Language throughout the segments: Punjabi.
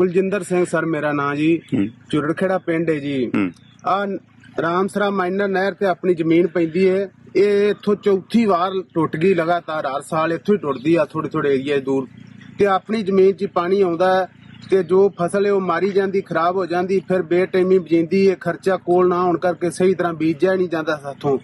ਕੁਲਜਿੰਦਰ ਸਿੰਘ ਸਰ ਮੇਰਾ ਨਾਂ ਜੀ। ਚੁਰੜਖੇੜਾ ਪਿੰਡ ਹੈ ਜੀ। ਆ ਰਾਮਸਰਾ ਮਾਈਨਰ ਨਹਿਰ ਤੇ ਆਪਣੀ ਜ਼ਮੀਨ ਪੈਂਦੀ ਹੈ। ਇਹ ਇੱਥੋਂ ਚੌਥੀ ਵਾਰ ਟੁੱਟ ਗਈ ਲਗਾਤਾਰ ਹਰ ਸਾਲ ਇੱਥੋਂ ਹੀ ਟੁੱਟਦੀ ਆ ਥੋੜੇ ਥੋੜੇ ਏਰੀਆ ਦੂਰ। ਤੇ ਆਪਣੀ ਜ਼ਮੀਨ 'ਚ ਪਾਣੀ ਆਉਂਦਾ ਹੈ। ਤੇ ਜੋ ਫਸਲ ਹੈ ਉਹ ਮਾਰੀ ਜਾਂਦੀ ਖਰਾਬ ਹੋ ਜਾਂਦੀ ਫਿਰ ਬੇਟਾਈਮੀ ਬੀਜਦੀ ਹੈ ਖਰਚਾ ਕੋਲ ਨਾ ਹੋਣ ਕਰਕੇ ਸਹੀ ਤਰ੍ਹਾਂ ਬੀਜਿਆ ਨਹੀਂ ਜਾਂਦਾ ਸਾਥੋਂ।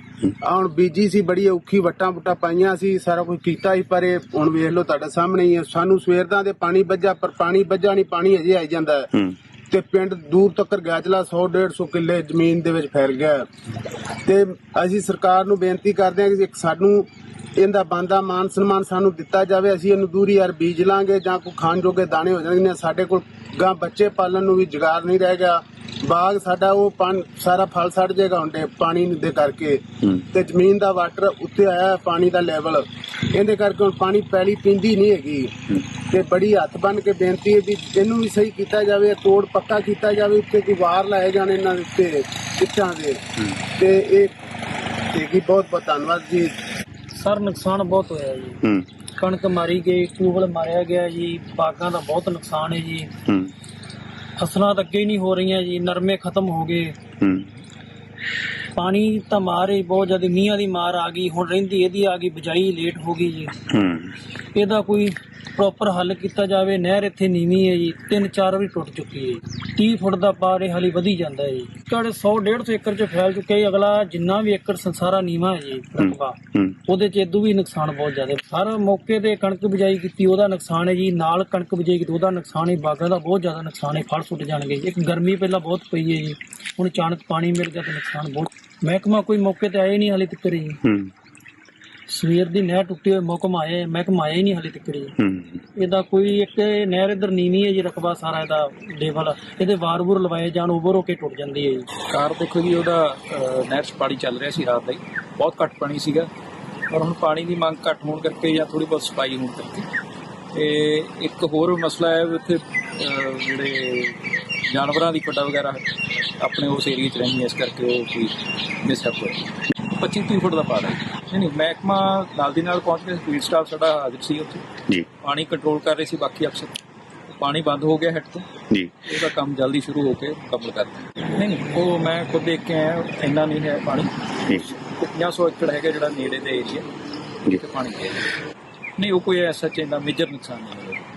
ਆ ਹੁਣ ਬੀਜੀ ਸੀ ਬੜੀ ਔਖੀ ਵੱਟਾਂ ਵੁੱਟਾਂ ਪਾਈਆਂ ਸੀ ਸਾਰਾ ਕੁਝ ਕੀਤਾ ਸੀ ਪਰ ਇਹ ਹੁਣ ਵੇਖ ਲਓ ਤੁਹਾਡੇ ਸਾਹਮਣੇ ਹੀ ਹੈ। ਸਾਨੂੰ ਸਵੇਰ ਦਾ ਦੇ ਪਾਣੀ ਵੱਜਾ ਪਰ ਪਾਣੀ ਵੱਜਾ ਨਹੀਂ ਪਾਣੀ ਅਜੇ ਆਈ ਜਾਂਦਾ ਹੈ। ਤੇ ਪਿੰਡ ਦੂਰ ਤੱਕ ਗਾਜਲਾ 100 150 ਕਿੱਲੇ ਜ਼ਮੀਨ ਦੇ ਵਿੱਚ ਫੈਲ ਗਿਆ। ਤੇ ਅਸੀਂ ਸਰਕਾਰ ਨੂੰ ਬੇਨਤੀ ਕਰਦੇ ਹਾਂ ਕਿ ਸਾਨੂੰ ਇਹਦਾ ਬੰਦਾ ਮਾਨ ਸਨਮਾਨ ਸਾਨੂੰ ਦਿੱਤਾ ਜਾਵੇ ਅਸੀਂ ਇਹਨੂੰ ਦੂਰੀ ਯਾਰ ਬੀਜ ਲਾਂਗੇ ਜਾਂ ਕੋਈ ਖਾਣ ਜੋਗੇ ਦਾਣੇ ਹੋ ਜਾਣਗੇ ਸਾਡੇ ਕੋਲ ਗਾਂ ਬੱਚੇ ਪਾਲਣ ਨੂੰ ਵੀ ਜੁਗਾੜ ਨਹੀਂ ਰਹਿ ਗਿਆ। ਬਾਗ ਸਾਡਾ ਉਹ ਪਾਣ ਸਾਰਾ ਫਲ ਸੜ ਜਾਏਗਾ ਹੁੰਦੇ ਪਾਣੀ ਦੇ ਕਰਕੇ। ਤੇ ਜ਼ਮੀਨ ਦਾ ਵਾਟਰ ਉੱਤੇ ਆਇਆ ਪਾਣੀ ਦਾ ਲੈਵਲ। ਇਹਦੇ ਕਰਕੇ ਹੁਣ ਪਾਣੀ ਪੈਲੀ ਪੀਂਦੀ ਨਹੀਂ ਹੈਗੀ। ਤੇ ਬੜੀ ਹੱਥ ਬੰਨ ਕੇ ਬੇਨਤੀ ਹੈ ਵੀ ਇਹਨੂੰ ਵੀ ਸਹੀ ਕੀਤਾ ਜਾਵੇ ਤੋੜ ਪੱਕਾ ਕੀਤਾ ਜਾਵੇ ਉੱਤੇ ਕੋਈ ਵਾਰ ਲਾਏ ਜਾਣ ਇਹਨਾਂ ਦੇ ਉੱਤੇ ਇੱਟਾਂ ਦੇ। ਤੇ ਇਹ ਤੇ ਕੀ ਬਹੁਤ ਬਹੁਤ ਧੰਨਵਾਦ ਜੀ। ਸਰ ਨੁਕਸਾਨ ਬਹੁਤ ਹੋਇਆ ਜੀ। ਹੂੰ। ਕਣਕ ਮਾਰੀ ਗਈ ਟਿਊਬਲ ਮਾਰਿਆ ਗਿਆ ਜੀ ਬਾਗਾਂ ਦਾ ਬਹੁਤ ਨੁਕਸਾਨ ਹੈ ਜੀ। ਹੂੰ। ਫਸਲਾਂ ਤਾਂ ਅੱਗੇ ਹੀ ਨਹੀਂ ਹੋ ਰਹੀਆਂ ਜੀ ਨਰਮੇ ਖਤਮ ਹੋ ਗਏ। ਹੂੰ। ਪਾਣੀ ਤਾਂ ਮਾਰ ਬਹੁਤ ਜ਼ਿਆਦਾ ਮੀਂਹਾਂ ਦੀ ਮਾਰ ਆ ਗਈ ਹੁਣ ਰਹਿੰਦੀ ਇਹਦੀ ਆ ਗਈ ਬਜਾਈ ਲੇਟ ਹੋ ਗਈ ਜੀ। ਹੂੰ। ਇਹਦਾ ਕੋਈ ਪ੍ਰੋਪਰ ਹੱਲ ਕੀਤਾ ਜਾਵੇ ਨਹਿਰ ਇੱਥੇ ਨੀਵੀਂ ਹੈ ਜੀ ਤਿੰਨ ਚਾਰ ਵਾਰੀ ਟੁੱਟ ਚੁੱਕੀ ਹੈ ਜੀ। 30 ਫੁੱਟ ਦਾ ਪਾਰ ਇਹ ਹਾਲੀ ਵਧੀ ਜਾਂਦਾ ਹੈ ਜੀ। ਤੁਹਾਡੇ 100 150 ਏਕੜ ਚ ਫੈਲ ਚੁੱਕਿਆ ਜੀ। ਅਗਲਾ ਜਿੰਨਾ ਵੀ ਏਕੜ ਸੰਸਾਰਾ ਨੀਵਾਂ ਹੈ ਜੀ ਰਕਬਾ ਹੂੰ। ਉਹਦੇ ਚ ਇਦੋਂ ਵੀ ਨੁਕਸਾਨ ਬਹੁਤ ਜ਼ਿਆਦਾ ਹੈ। ਹਰ ਮੌਕੇ ਤੇ ਕਣਕ ਬਿਜਾਈ ਕੀਤੀ ਉਹਦਾ ਨੁਕਸਾਨ ਹੈ ਜੀ। ਨਾਲ ਕਣਕ ਬਿਜਾਈ ਕੀਤੀ ਉਹਦਾ ਨੁਕਸਾਨ ਹੈ ਬਾਗਾਂ ਦਾ ਬਹੁਤ ਜ਼ਿਆਦਾ ਨੁਕਸਾਨ ਹੈ। ਫਲ ਸੁੱਟ ਜਾਣਗੇ। ਇੱਕ ਗਰਮੀ ਪਹਿਲਾਂ ਬਹੁਤ ਪਈ ਹੈ ਜੀ। ਹੁਣ ਅਚਾਨਕ ਪਾਣੀ ਮਿਲ ਗਿਆ ਤੇ ਨੁਕਸਾਨ ਬਹੁਤ। ਮਹਿਕਮਾ ਕੋਈ ਮੌਕੇ ਤੇ ਹੀ ਨਹੀਂ ਹਾਲੇ ਤੱਕ ਜੀ। ਹੂੰ। ਸਵੇਰ ਦੀ ਨਹਿਰ ਟੁੱਟੀ ਹੋਈ ਮੌਕਮ ਆਇਆ ਮਹਿਕਮਾ ਆਇਆ ਹੀ ਨਹੀਂ ਹਾਲੇ ਤੱਕ ਜੀ। ਹੂੰ। ਇਹਦਾ ਕੋਈ ਇੱਕ ਨਹਿਰ ਇਧਰ ਨੀਵੀਂ ਹੈ ਜੀ ਰਕਬਾ ਸਾਰਾ ਇਹਦਾ ਲੇਵਲ ਇਹਦੇ ਵਾਰ-ਵੂਰ ਲਵਾਏ ਜਾਣ ਓਵਰ ਹੋ ਕੇ ਟੁੱਟ ਜਾਂਦੀ ਹੈ ਜੀ। ਕਾਰ ਦੇਖੋ ਜੀ ਉਹਦਾ ਅਹ, ਨਹਿਰ 'ਚ ਪਾਣੀ ਚੱਲ ਰਿਹਾ ਸੀ ਰਾਤ ਦਾ ਹੀ। ਬਹੁਤ ਘੱਟ ਪਾਣੀ ਸੀਗਾ। ਪਰ ਹੁਣ ਪਾਣੀ ਦੀ ਮੰਗ ਘੱਟ ਹੋਣ ਕਰਕੇ ਜਾਂ ਥੋੜੀ ਬਹੁਤ ਸਫ਼ਾਈ ਹੋਣ ਕਰਕੇ। ਤੇ ਇੱਕ ਹੋਰ ਮਸਲਾ ਹੈ ਵੀ ਉੱਥੇ ਅਹ, ਜਿਹੜੇ ਜਾਨਵਰਾਂ ਦੀ ਫੱਡਾ ਵਗੈਰਾ ਆਪਣੇ ਉਸ ਏਰੀਆ 'ਚ ਰਹਿੰਦੀਆਂ ਇਸ ਕਰਕੇ ਉਹ ਕੋਈ ਮਿਸਹੈਪ ਹੋਇਆ 25 30 ਫੁੱਟ ਦਾ ਪਾੜ ਹੈ। ਨਹੀਂ ਨਹੀਂ ਮਹਿਕਮਾ ਨਾਲ ਦੀ ਨਾਲ ਪਹੁੰਚ ਕੇ ਫੀਲਡ ਸਟਾਫ ਸਾਡਾ ਹਾਜ਼ਰ ਸੀ ਉੱਥੇ। ਜੀ। ਪਾਣੀ ਕੰਟਰੋਲ ਕਰ ਰਹੇ ਸੀ ਬਾਕੀ ਅਫਸਰ। ਪਾਣੀ ਬੰਦ ਹੋ ਗਿਆ ਹੈੱਡ ਤੋਂ। ਜੀ। ਉਹਦਾ ਕੰਮ ਜਲਦੀ ਸ਼ੁਰੂ ਹੋ ਕੇ ਮੁਕੰਮਲ ਕਰਦਾ ਨਹੀਂ ਨਹੀਂ ਉਹ ਮੈਂ ਖੁਦ ਦੇਖ ਕੇ ਆਇਆ ਇੰਨਾ ਨਹੀਂ ਹੈ ਪਾਣੀ। ਜੀ। 50 ਏਕੜ ਹੈਗਾ ਜਿਹੜਾ ਨੇੜੇ ਦੇ ਏਰੀਆ ਜੀ। ਜਿੱਥੇ ਪਾਣੀ ਹੈ। ਨਹੀਂ ਉਹ ਕੋਈ ਐਸਾ ਚੇਂਦਾ ਮੇਜਰ ਨੁਕਸਾਨ ਨਹੀਂ ਹੋਇਆ।